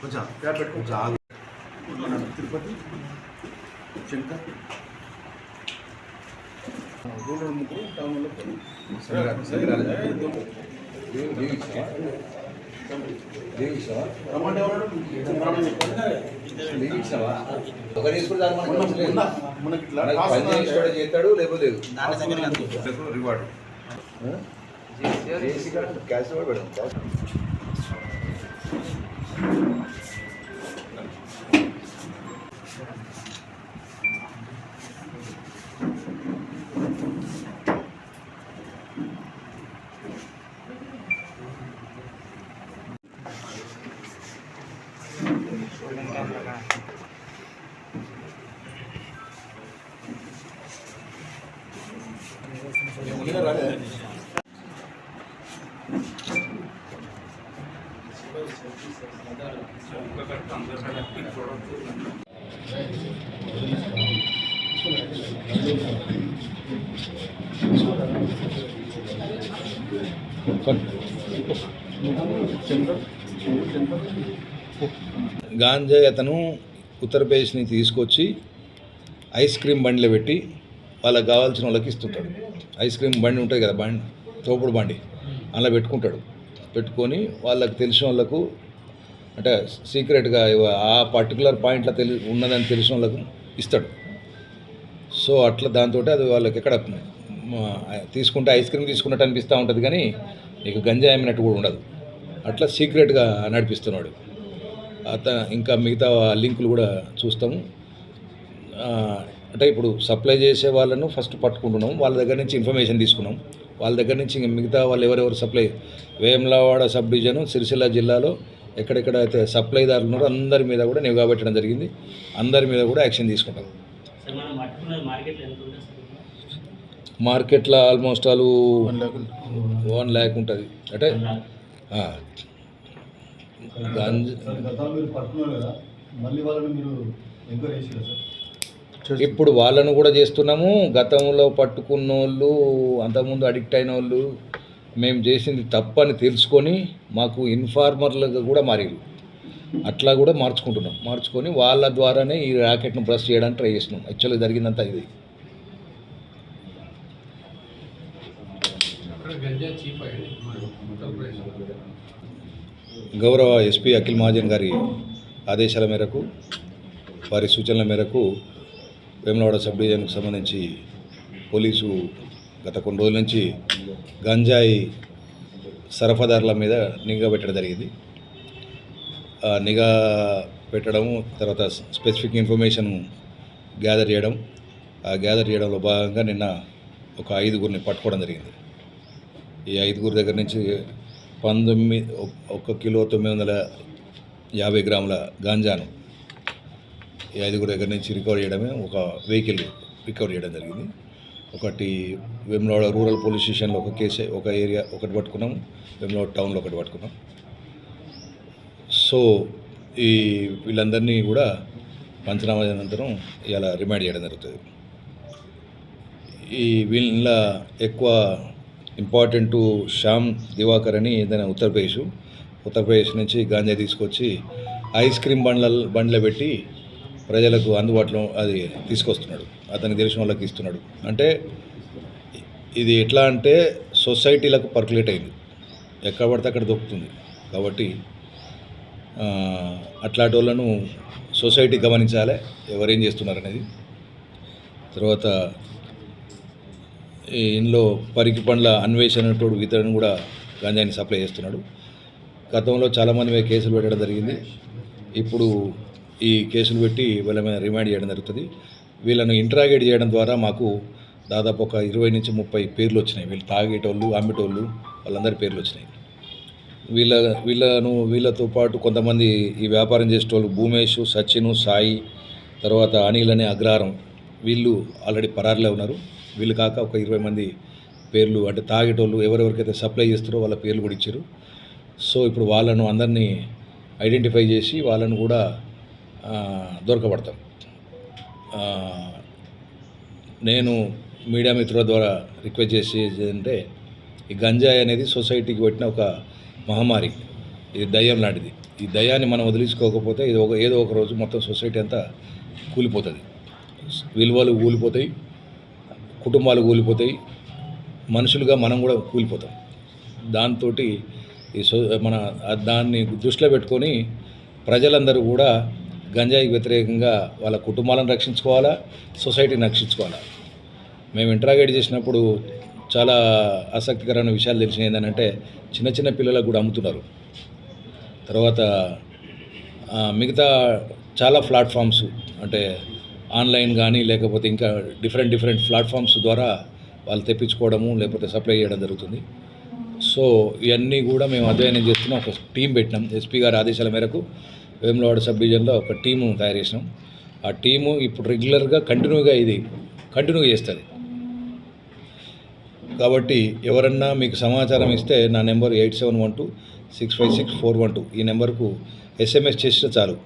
కొంచెం కొంచెం ఆగు. తిరుపతి శంకర్. రూరల్ ముగ్గురు టౌన్లో చేస్తాడు లేకపోతే రివార్డు క్యాష్ కూడా করবেন ক্যামেরাটা Thank you. గాంజాయ్ అతను ఉత్తరప్రదేశ్ నుంచి తీసుకొచ్చి ఐస్ క్రీమ్ బండిలో పెట్టి వాళ్ళకి కావాల్సిన వాళ్ళకి ఇస్తుంటాడు. ఐస్ క్రీమ్ బండి ఉంటుంది కదా బండి తోపుడు బండి. అలా పెట్టుకుంటాడు. పెట్టుకొని వాళ్ళకి తెలిసిన వాళ్ళకు అంటే సీక్రెట్గా ఆ పర్టికులర్ పాయింట్లో తెలి ఉన్నదని తెలిసిన వాళ్ళకు ఇస్తాడు. సో అట్లా దాంతో అది వాళ్ళకి ఎక్కడ తీసుకుంటే ఐస్ క్రీమ్ తీసుకున్నట్టు అనిపిస్తూ ఉంటుంది కానీ నీకు గంజాయి అమ్మినట్టు కూడా ఉండదు. అట్లా సీక్రెట్గా నడిపిస్తున్నాడు. అత ఇంకా మిగతా లింకులు కూడా చూస్తాము. అంటే ఇప్పుడు సప్లై చేసే వాళ్ళను ఫస్ట్ పట్టుకుంటున్నాం వాళ్ళ దగ్గర నుంచి ఇన్ఫర్మేషన్ తీసుకున్నాం. వాళ్ళ దగ్గర నుంచి ఇంకా మిగతా వాళ్ళు ఎవరెవరు supply Vemulawada sub division Sircilla జిల్లాలో ఎక్కడెక్కడ అయితే సప్లైదారులు ఉన్నారో అందరి మీద కూడా నిఘా పెట్టడం జరిగింది. అందరి మీద కూడా యాక్షన్ తీసుకుంటాం. మార్కెట్లో ఎంత ఉంటుంది సార్? మార్కెట్లో ఆల్మోస్ట్ ఆల్ వన్ ల్యాక్ ఉంటుంది. అంటే ఇప్పుడు వాళ్ళను కూడా చేస్తున్నాము. గతంలో పట్టుకున్న వాళ్ళు అంతకుముందు అడిక్ట్ అయిన వాళ్ళు మేము చేసింది తప్పని తెలుసుకొని మాకు ఇన్ఫార్మర్లుగా కూడా మారారు. అట్లా కూడా మార్చుకుంటున్నాం. మార్చుకొని వాళ్ళ ద్వారానే ఈ ర్యాకెట్ను బ్రష్ చేయడానికి ట్రై చేసినాం యాక్చువల్గా జరిగిందంతా ఇది. గౌరవ ఎస్పీ అఖిల్ మహాజన్ గారి ఆదేశాల మేరకు వారి సూచనల మేరకు వేములవాడ సబ్ డివిజన్కు సంబంధించి పోలీసు గత కొన్ని రోజుల నుంచి గంజాయి సరఫాదారుల మీద నిఘా పెట్టడం జరిగింది. ఆ నిఘా పెట్టడము తర్వాత స్పెసిఫిక్ ఇన్ఫర్మేషన్ గ్యాదర్ చేయడం ఆ గ్యాదర్ చేయడంలో భాగంగా నిన్న ఒక ఐదుగురిని పట్టుకోవడం జరిగింది. ఈ ఐదుగురు దగ్గర నుంచి పంతొమ్మిది ఒక కిలో తొమ్మిది వందల యాభై గ్రాముల గాంజాను ఈ ఐదుగురు దగ్గర నుంచి రికవర్ చేయడమే ఒక వెహికల్ రికవర్ చేయడం జరిగింది. ఒకటి వెమ్లవాడ రూరల్ పోలీస్ స్టేషన్లో ఒక కేసు ఒక ఏరియా ఒకటి పట్టుకున్నాం వెమ్లవాడ టౌన్లో ఒకటి పట్టుకున్నాం. సో ఈ వీళ్ళందరినీ కూడా పంచనామా అనంతరం ఇలా రిమాండ్ చేయడం జరుగుతుంది. ఈ వీళ్ళ ఎక్కువ ఇంపార్టెంట్ శ్యామ్ దివాకర్ అని ఏదైనా ఉత్తరప్రదేశ్ ఉత్తరప్రదేశ్ నుంచి గాంజా తీసుకొచ్చి ఐస్ క్రీమ్ బండ్ల బండ్లో పెట్టి ప్రజలకు అందుబాటులో అది తీసుకొస్తున్నాడు. అతనికి తెలిసిన వాళ్ళకి ఇస్తున్నాడు. అంటే ఇది ఎట్లా అంటే సొసైటీలకు పర్కులేట్ అయింది. ఎక్కడ పడితే అక్కడ దొక్కుతుంది. కాబట్టి అట్లాంటి వాళ్ళను సొసైటీ గమనించాలి. ఎవరేం చేస్తున్నారు అనేది. తర్వాత ఇందులో పరికి పండ్ల అన్వేషణతోడు ఇతరుని కూడా గంజాయిని సప్లై చేస్తున్నాడు. గతంలో చాలామంది మీద కేసులు పెట్టడం జరిగింది. ఇప్పుడు ఈ కేసులు పెట్టి వీళ్ళ మీద రిమాండ్ చేయడం జరుగుతుంది. వీళ్ళను ఇంట్రాగేట్ చేయడం ద్వారా మాకు దాదాపు ఒక ఇరవై నుంచి ముప్పై పేర్లు వచ్చినాయి. వీళ్ళు తాగేటోళ్ళు అమ్మేటోళ్ళు వాళ్ళందరి పేర్లు వచ్చినాయి. వీళ్ళ వీళ్ళను వీళ్ళతో పాటు కొంతమంది ఈ వ్యాపారం చేసేటోళ్ళు భూమేష్ సచిన్ సాయి తర్వాత అనిల్ అనే అగ్రహారం వీళ్ళు ఆల్రెడీ పరారులో ఉన్నారు. వీళ్ళు కాక ఒక ఇరవై మంది పేర్లు అంటే తాగేటోళ్ళు ఎవరెవరికైతే సప్లై చేస్తారో వాళ్ళ పేర్లు కూడా ఇచ్చారు. సో ఇప్పుడు వాళ్ళను అందరినీ ఐడెంటిఫై చేసి వాళ్ళను కూడా దొరకబడతాం. నేను మీడియా మిత్రుల ద్వారా రిక్వెస్ట్ చేసేది అంటే ఈ గంజాయి అనేది సొసైటీకి పెట్టిన ఒక మహమ్మారి. ఇది దయ్యం లాంటిది. ఈ దయ్యాన్ని మనం వదిలించుకోకపోతే ఇది ఒక ఏదో ఒక రోజు మొత్తం సొసైటీ అంతా కూలిపోతుంది. విలువలు కూలిపోతాయి కుటుంబాలు కూలిపోతాయి. మనుషులుగా మనం కూడా కూలిపోతాం. దాంతో ఈ సో మన దాన్ని దృష్టిలో పెట్టుకొని ప్రజలందరూ కూడా గంజాయికి వ్యతిరేకంగా వాళ్ళ కుటుంబాలను రక్షించుకోవాలా సొసైటీని రక్షించుకోవాలా? మేము ఇంటరాగేట్ చేసినప్పుడు చాలా ఆసక్తికరమైన విషయాలు తెలిసిన ఏంటంటే చిన్న చిన్న పిల్లలకు కూడా అమ్ముతున్నారు. తర్వాత మిగతా చాలా ప్లాట్ఫామ్స్ అంటే ఆన్లైన్ కానీ లేకపోతే ఇంకా డిఫరెంట్ డిఫరెంట్ ప్లాట్ఫామ్స్ ద్వారా వాళ్ళు తెప్పించుకోవడము లేకపోతే సప్లై చేయడం జరుగుతుంది. సో ఇవన్నీ కూడా మేము అధ్యయనం చేస్తున్నాం ఒక టీం పెట్టినాం. ఎస్పీ గారి ఆదేశాల మేరకు వేములవాడ సబ్ డివిజన్లో ఒక టీము తయారు చేసినాం. ఆ టీము ఇప్పుడు రెగ్యులర్గా కంటిన్యూగా ఇది కంటిన్యూగా చేస్తుంది. కాబట్టి ఎవరన్నా మీకు సమాచారం ఇస్తే నా number eight seven one two six five six four one two. ఈ నెంబర్కు ఎస్ఎంఎస్ చేస్తే చాలు.